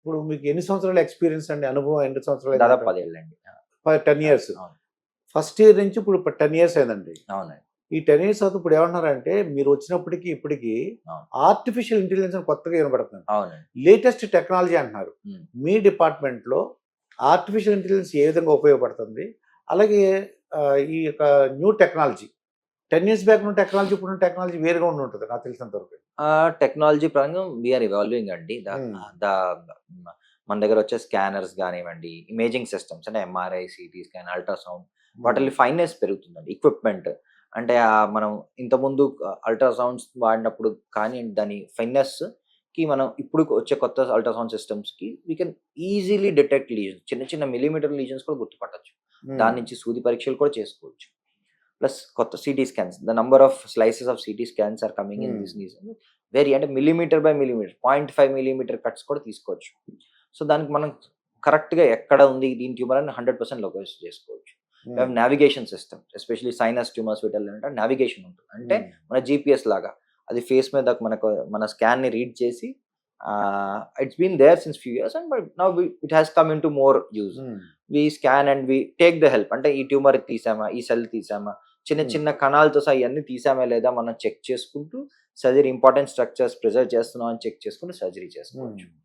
ఇప్పుడు మీకు ఎన్ని సంవత్సరాల ఎక్స్పీరియన్స్ అండి? అనుభవం ఎన్ని సంవత్సరాలు దాదాపు పదేళ్ళండి. Ten years. ఫస్ట్ ఇయర్ నుంచి ఇప్పుడు టెన్ ఇయర్స్ అయిందండి. అవునండి. ఈ టెన్ ఇయర్స్ తర్వాత ఇప్పుడు ఏమంటున్నారంటే మీరు వచ్చినప్పటికి ఇప్పటికి. ఆర్టిఫిషియల్ ఇంటెలిజెన్స్ కొత్తగా వినపడుతుంది అవునండి. లేటెస్ట్ టెక్నాలజీ అంటున్నారు. మీ డిపార్ట్మెంట్లో ఆర్టిఫిషియల్ ఇంటెలిజెన్స్ ఏ విధంగా ఉపయోగపడుతుంది? అలాగే ఈ యొక్క new technology ten years back ఉన్న టెక్నాలజీ ఇప్పుడు టెక్నాలజీ వేరుగా ఉండి ఉంటుంది నాకు తెలిసినంత వరకు టెక్నాలజీ పరంగా వీఆర్ ఇవాల్వింగ్ అండి. The Hmm. ద- మన దగ్గర వచ్చే స్కానర్స్ కానివ్వండి ఇమేజింగ్ సిస్టమ్స్ అంటే ఎంఆర్ఐ సిటీ స్కాన్ అల్ట్రాసౌండ్ వాటిలో ఫైనెస్ పెరుగుతుందండి. ఎక్విప్మెంట్ అంటే మనం ఇంతకుముందు అల్ట్రాసౌండ్స్ వాడినప్పుడు కానీ దాని ఫైనెస్కి మనం ఇప్పుడు వచ్చే కొత్త ultrasound సిస్టమ్స్కి we can easily detect lesions చిన్న చిన్న మిలీమీటర్ లీజన్స్ కూడా గుర్తుపట్టచ్చు. Hmm. దాని నుంచి సూది పరీక్షలు కూడా చేసుకోవచ్చు. ప్లస్ కొత్త CT scans the number of slices of CT scans are coming in. This news very అంటే millimetre by millimetre point five millimetre cuts కూడా తీసుకోవచ్చు సో దానికి మనం కరెక్ట్గా ఎక్కడ ఉంది దీని ట్యూమర్ అని హండ్రెడ్ పర్సెంట్ లొకేట్ చేసుకోవచ్చు. Navigation system especially sinus tumours వీటంటే navigation ఉంటుంది అంటే Hmm. మన జీపీఎస్ లాగా అది ఫేస్ మీద మనకు మన స్కాన్ని రీడ్ చేసి it's been there since few years and but now it has come into more use. We scan and we take the help అంటే ఈ ట్యూమర్ తీసామా ఈ సెల్ తీసామా చిన్న Hmm. చిన్న కణాలతో సహా ఇవన్నీ తీసామా లేదా మనం చెక్ చేసుకుంటూ సర్జరీ ఇంపార్టెంట్ స్ట్రక్చర్స్ ప్రిజర్వ్ చేస్తున్నాం అని చెక్ చేసుకుంటూ సర్జరీ చేసుకోవచ్చు Hmm.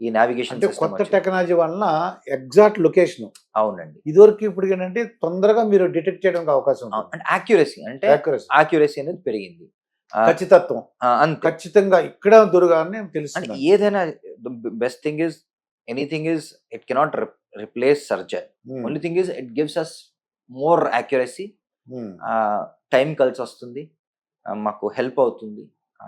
ఈ నావిగేషన్ అంటే కొత్త టెక్నాలజీ వలన ఎగ్జాక్ట్ లొకేషన్ అవునండి ఇదివరకు ఇప్పుడు ఏంటంటే తొందరగా మీరు డిటెక్ట్ చేయడానికి అవకాశం అంటే యాక్యురసీ అంటే. యాక్యురసీ అనేది పెరిగింది ఖచ్చితత్వం ఖచ్చితంగా ఇక్కడ దొరగానే అంటే తెలుస్తుంది ఏదైనా best thing is anything is it cannot replace surgery Hmm. Only thing is it gives us more accuracy. Time కలిసి వస్తుంది ఆ, మాకు హెల్ప్ అవుతుంది. ఆ,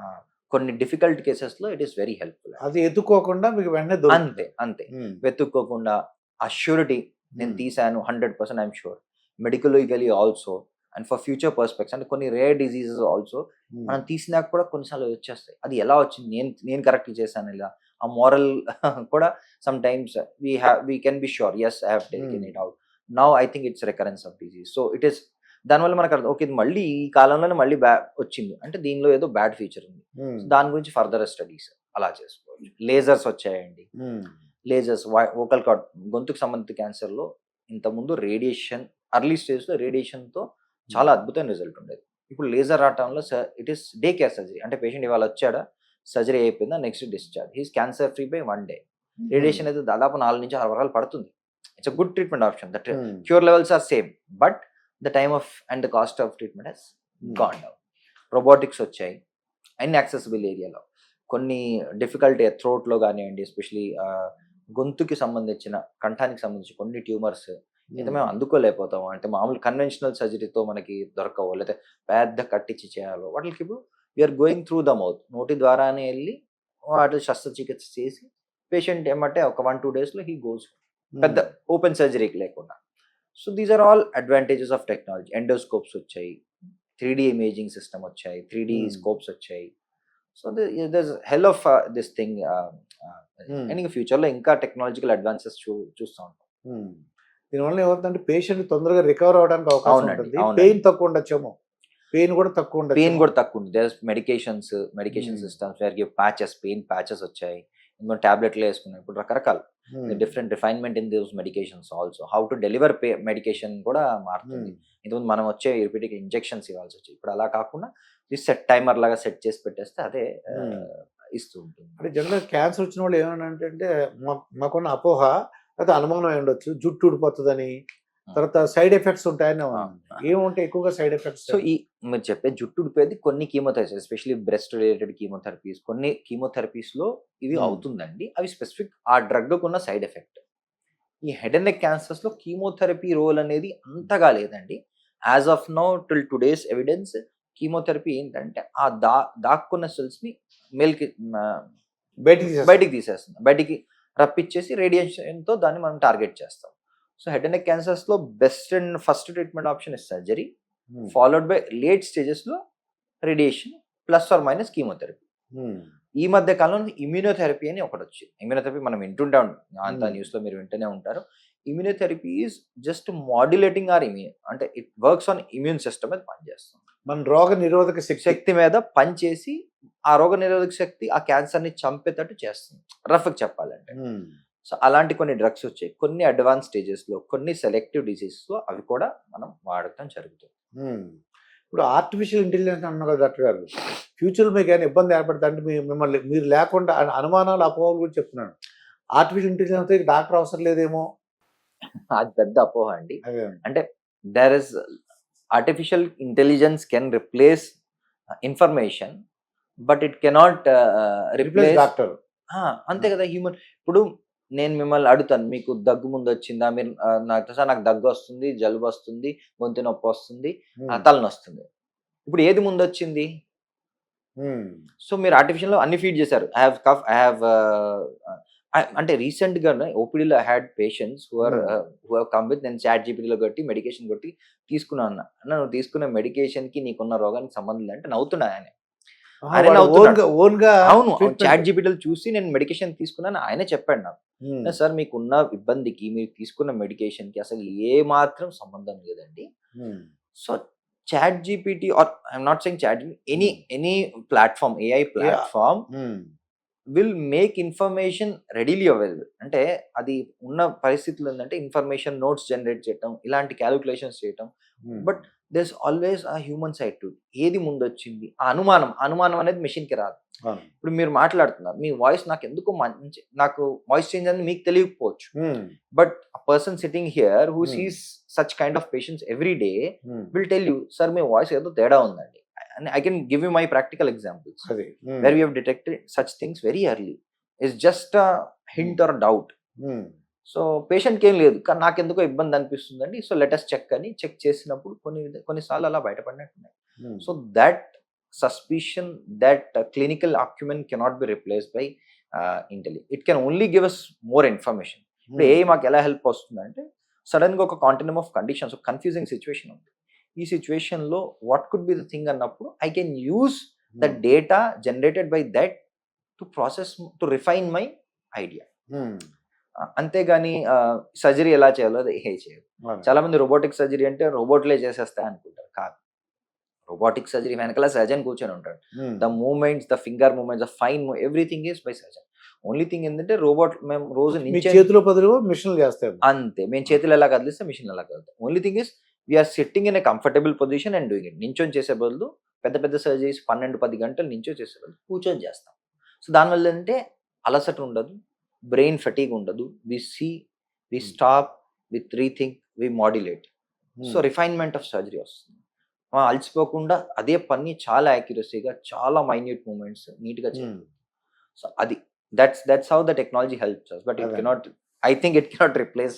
కొన్ని డిఫికల్ట్ కేసెస్లో ఇట్ ఈస్ వెరీ హెల్ప్ఫుల్ అది ఎత్తుకోకుండా మీకు వెంటనే అంతే అంతే. వెతుక్కోకుండా అష్యూరిటీ నేను Hmm. తీసాను hundred percent I'm sure medically legally also and for future prospects అంటే కొన్ని రేర్ డిజీజెస్ ఆల్సో. మనం తీసినాక కూడా కొన్నిసార్లు వచ్చేస్తాయి. అది ఎలా వచ్చింది? నేను నేను కరెక్ట్ చేశాను ఇలా. ఆ మోరల్ కూడా sometimes we have we can be sure as I have taken. It out now I think it's recurrence of disease. So it is దానివల్ల మనకు అర్థం ఓకే ఇది మళ్ళీ ఈ కాలంలోనే మళ్ళీ బ్యా వచ్చింది. అంటే దీనిలో ఏదో బ్యాడ్ ఫీచర్ ఉంది. దాని గురించి ఫర్దర్ స్టడీస్ అలా చేసుకోవచ్చు. లేజర్స్ వచ్చాయండి. లేజర్స్ వోకల్ కార్డ్ గొంతుకు సంబంధిత క్యాన్సర్లో ఇంతకుముందు రేడియేషన్ అర్లీ స్టేజ్లో రేడియేషన్తో చాలా అద్భుతమైన రిజల్ట్ ఉండేది. ఇప్పుడు laser రావటంలో it is day care surgery. అంటే పేషెంట్ ఇవాళ వచ్చాడా సర్జరీ అయిపోయిందా next discharge. He's cancer free by one day. Radiation అయితే దాదాపు నాలుగు నుంచి ఆరు వారాలు పడుతుంది. It's a good treatment option. That. Cure levels are same. But the time of and the cost of treatment has Hmm. Gone down. Robotics వచ్చాయి. అన్ని accessible ఏరియాలో. కొన్ని డిఫికల్ట్ థ్రోట్లో కానివ్వండి ఎస్పెషలీ గొంతుకి సంబంధించిన కంఠానికి సంబంధించి కొన్ని ట్యూమర్స్ అయితే మేము అందుకోలేకపోతాము. అంటే మామూలు కన్వెన్షనల్ సర్జరీతో మనకి దొరకవు. లేకపోతే పెద్ద కట్టించి చేయాలో వాటికి ఇప్పుడు we're going through the mouth నోటి ద్వారానే వెళ్ళి వాటి శస్త్రచికిత్స చేసి పేషెంట్ ఏమంటే ఒక వన్ టూ డేస్లో హీ గోస్ Hmm. పెద్ద ఓపెన్ సర్జరీకి లేకుండా. So these are all advantages of technology endoscopes వచ్చాయి త్రీ డి ఇమేజింగ్ సిస్టమ్ వచ్చాయి త్రీ డి Hmm. స్కోప్స్ వచ్చాయి so this help of this thing Hmm. And ఇంకా ఫ్యూచర్లో ఇంకా టెక్నాలజికల్ అడ్వాన్సెస్ చూ చూస్తూ ఉంటాం Hmm. దీనివల్ల ఏమవుతుందంటే పేషెంట్ తొందరగా రికవర్ అవడానికి అవకాశం ఉంటుంది. పెయిన్ తక్కువ ఉండొచ్చేమో పెయిన్ కూడా తక్కువ ఉండొచ్చు పెయిన్ కూడా తక్కువ ఉంది there medications medication Hmm. Systems where give patches pain patches వచ్చాయి ఇంకో టాబ్లెట్లు వేసుకున్నాయి ఇప్పుడు రకరకాల. Different refinement in those medications also. How to deliver medication కూడా మారుతుంది. ఇంతకుముందు మనం వచ్చే రిపీటింగ్ ఇంజెక్షన్స్ ఇవ్వాల్సి వచ్చి ఇప్పుడు అలా కాకుండా సెట్ టైమర్ లాగా సెట్ చేసి పెట్టేస్తే అదే. ఇస్తూ ఉంటుంది. అంటే జనరల్ క్యాన్సర్ వచ్చిన వాళ్ళు ఏమని అంటే మాకున్న అపోహ అయితే అనుమానం ఉండొచ్చు. జుట్టు ఊడిపోతుందని తర్వాత సైడ్ ఎఫెక్ట్స్ ఉంటాయని ఏముంటాయి ఎక్కువగా సైడ్ ఎఫెక్ట్స్ సో ఈ మీరు చెప్పే జుట్టు ఉడిపోయేది కొన్ని chemotherapies especially breast related chemotherapies. కొన్ని కీమోథెరపీస్లో ఇవి. అవుతుందండి. అవి స్పెసిఫిక్ ఆ డ్రగ్ ఉన్న సైడ్ ఎఫెక్ట్. ఈ హెడ్ అండ్ నెక్ క్యాన్సర్స్లో కీమోథెరపీ రోల్ అనేది అంతగా లేదండి. As of no till today's evidence chemotherapy ఏంటంటే ఆ దా దాక్కున్న సెల్స్ని మేల్కి బయటికి. బయటికి తీసేస్తుంది. బయటికి రప్పించేసి రేడియేషన్తో దాన్ని మనం టార్గెట్ చేస్తాం. So head and neck క్యాన్సర్స్లో best and first treatment option is surgery Hmm. Followed by late స్టేజెస్లో radiation plus or minus chemotherapy Hmm. ఈ మధ్య కాలంలో ఇమ్యూనోథెరపీ అని ఒకటి వచ్చింది ఇమ్యూనోథెరపీ మనం వింటుంటే ఉంటాం అంత Hmm. న్యూస్లో మీరు వింటూనే ఉంటారు immunotherapy is just modulating our immune అంటే it works on immune system మీద పనిచేస్తుంది మన రోగ నిరోధక శక్తి మీద పనిచేసి ఆ రోగ నిరోధక శక్తి ఆ క్యాన్సర్ని చంపేటట్టు చేస్తుంది రఫ్ చెప్పాలంటే ఉమ్. సో అలాంటి కొన్ని డ్రగ్స్ వచ్చాయి. కొన్ని అడ్వాన్స్ స్టేజెస్లో కొన్ని సెలెక్టివ్ డిసీజెస్లో అవి కూడా మనం వాడటం జరుగుతుంది. ఇప్పుడు ఆర్టిఫిషియల్ ఇంటెలిజెన్స్ అన్నారు కదా డాక్టర్ గారు. ఫ్యూచర్లో మీకు ఏమైనా ఇబ్బంది ఏర్పడుతుంది అంటే మీ మిమ్మల్ని మీరు లేకుండా అను- అనుమానాలు అపోహలు కూడా చెప్తున్నాను. ఆర్టిఫిషియల్ ఇంటెలిజెన్స్ డాక్టర్ అవసరం లేదేమో? అది పెద్ద అపోహ అండి. అంటే there is artificial intelligence can replace information but it cannot replace doctor అంతే కదా హ్యూమన్ ఇప్పుడు నేను మిమ్మల్ని అడుగుతాను మీకు దగ్గు ముందు వచ్చిందా? మీరు నాకు సార్ నాకు దగ్గు వస్తుంది జలుబు వస్తుంది గొంతు నొప్పి వస్తుంది తలనొస్తుంది ఇప్పుడు ఏది ముందు వచ్చింది? సో మీరు ఆర్టిఫిషియల్ అన్ని ఫీడ్ చేశారు. I have cough I have అంటే రీసెంట్గా ఓపీడీలో had patients who are Hmm. Who have come with నేను చాట్ జీపీటీలో కొట్టి మెడికేషన్ కొట్టి తీసుకున్నాను అన్న. నువ్వు తీసుకున్న మెడికేషన్కి నీకున్న రోగానికి సంబంధం అంటే నవ్వుతున్నా ఆయన. అవును. చాట్ జీపీటీలో చూసి నేను మెడికేషన్ తీసుకున్నాను ఆయనే చెప్పాడు నాకు. సార్ మీకున్న ఇబ్బందికి మీరు తీసుకున్న మెడికేషన్కి అసలు ఏ మాత్రం సంబంధం లేదండి. So chat GPT or I'm not saying chat any any platform AI platform. Will make information readily available అంటే అది ఉన్న పరిస్థితులు ఏంటంటే ఇన్ఫర్మేషన్ నోట్స్ జనరేట్ చేయటం ఇలాంటి క్యాలిక్యులేషన్స్ చేయటం. But there's always a human side to ఏది ముందు వచ్చింది ఆ అనుమానం. అనుమానం అనేది machine కి రాదు. ఇప్పుడు మీరు మాట్లాడుతున్నారు మీ వాయిస్ నాకు ఎందుకు మంచి నాకు వాయిస్ చేంజ్ అని మీకు తెలియకపోవచ్చు. But person sitting here who. Sees such kind of patients every day. Will tell you sir me voice ఏదో తేడా ఉందండి. I can give you my practical examples. అది. Um. where we have detected such things very early is just a so పేషెంట్కి ఏం లేదు. కానీ నాకు ఎందుకో ఇబ్బంది అనిపిస్తుందండి. సో లెటెస్ట్ చెక్ అని చెక్ చేసినప్పుడు కొన్ని కొన్నిసార్లు అలా బయటపడినట్టున్నాయి. So that suspicion that clinical acumen cannot be replace by intelligence it can only give us more information ఇప్పుడు ఏ మాకు ఎలా హెల్ప్ వస్తుందంటే సడన్గా ఒక కాంటిన్యూమ్ ఆఫ్ కండిషన్స్ ఒక కన్ఫ్యూజింగ్ సిచ్యువేషన్ ఉంది. ఈ సిచ్యువేషన్లో what could be the thing అన్నప్పుడు I can use the. Data generated by that to process to refine my idea. అంతేగాని సర్జరీ ఎలా చేయాలో అది ఏ చేయదు. చాలా మంది రోబోటిక్ సర్జరీ అంటే రోబోట్లే చేసేస్తాయి అనుకుంటారు. కాదు. రోబోటిక్ సర్జరీ వెనకాల సర్జన్ కూర్చొని ఉంటాడు. The movements the finger movements the fine everything is by surgeon. Only thing ఏంటంటే రోబోట్ మేము రోజు చేతిలో బదులు మిషన్లు చేస్తాయి. అంతే. మేము చేతులు ఎలా కదిలిస్తే మిషన్ ఎలా కదులుతాం only thing is we're sitting in a comfortable position and doing it. నించొని చేసే బదులు పెద్ద పెద్ద సర్జరీస్ పన్నెండు పది గంటలు నించో చేసే బదులు కూర్చొని చేస్తాం. సో దానివల్ల ఏంటంటే అలసట ఉండదు. బ్రెయిన్ ఫటీగ్ ఉండదు we see we Hmm. Stop with rethink we modulate so. Refinement of surgery వస్తుంది అలసిపోకుండా అదే పని చాలా యాక్యురసీగా చాలా మైన్యూట్ మూమెంట్స్ నీట్గా చేయాలి. సో అది that's that's how the technology helps but it. Cannot I think it cannot replace